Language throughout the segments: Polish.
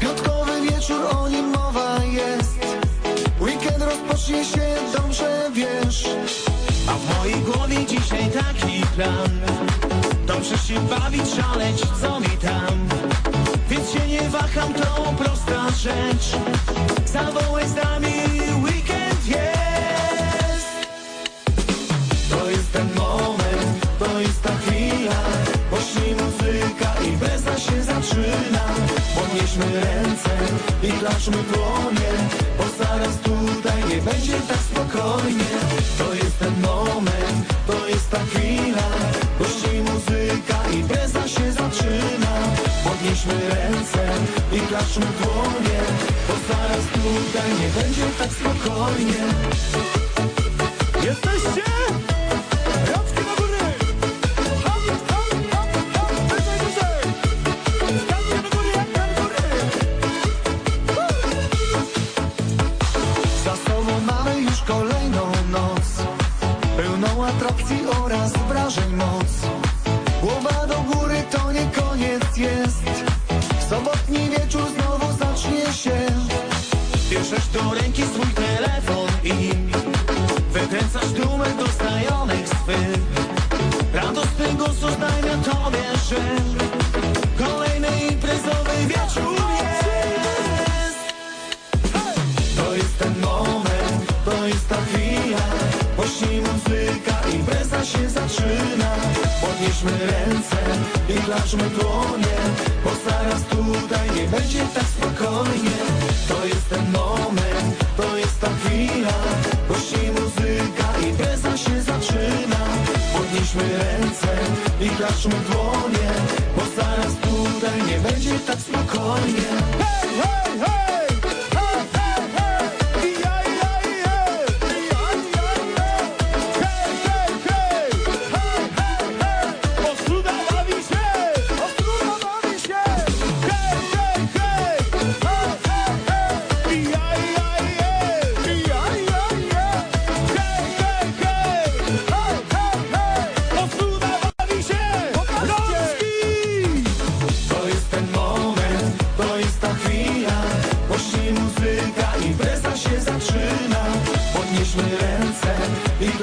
Piątkowy wieczór, o nim mowa jest. Weekend rozpocznie się, dobrze wiesz. A w mojej głowie dzisiaj taki plan. Dobrze się bawić, szaleć, co mi tam. Więc się nie waham, to prosta rzecz. Zawołaj z nami, Podnieśmy ręce i klaszmy dłonie Bo zaraz tutaj nie będzie tak spokojnie. To jest ten moment, to jest ta chwila Głośniej muzyka i beza się zaczyna. Podnieśmy ręce i klaszmy dłonie Bo zaraz tutaj nie będzie tak spokojnie oraz wrażeń moc. Głowa do góry to nie koniec jest. Sobotni wieczór znowu zacznie się. Bierzesz do ręki swój telefon i Wykręcasz numer do znajomych swych. Radosny głos oznajmia tobie, że impreza się zaczyna. Podnieśmy ręce i klaszmy dłonie Bo zaraz tutaj nie będzie tak spokojnie. To jest ten moment, to jest ta chwila Głośniej muzyka, impreza się zaczyna. Podnieśmy ręce i klaszmy dłonie Bo zaraz tutaj nie będzie tak spokojnie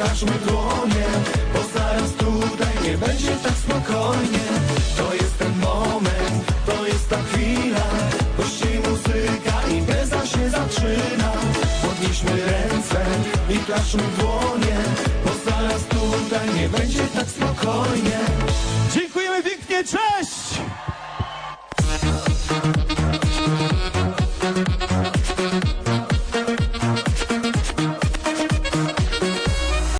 i klaszmy dłonie Bo zaraz tutaj nie będzie tak spokojnie. To jest ten moment, to jest ta chwila Głośniej muzyka, impreza się zaczyna. Podnieśmy ręce i klaszmy dłonie Bo zaraz tutaj nie będzie tak spokojnie. Dziękujemy pięknie, cześć!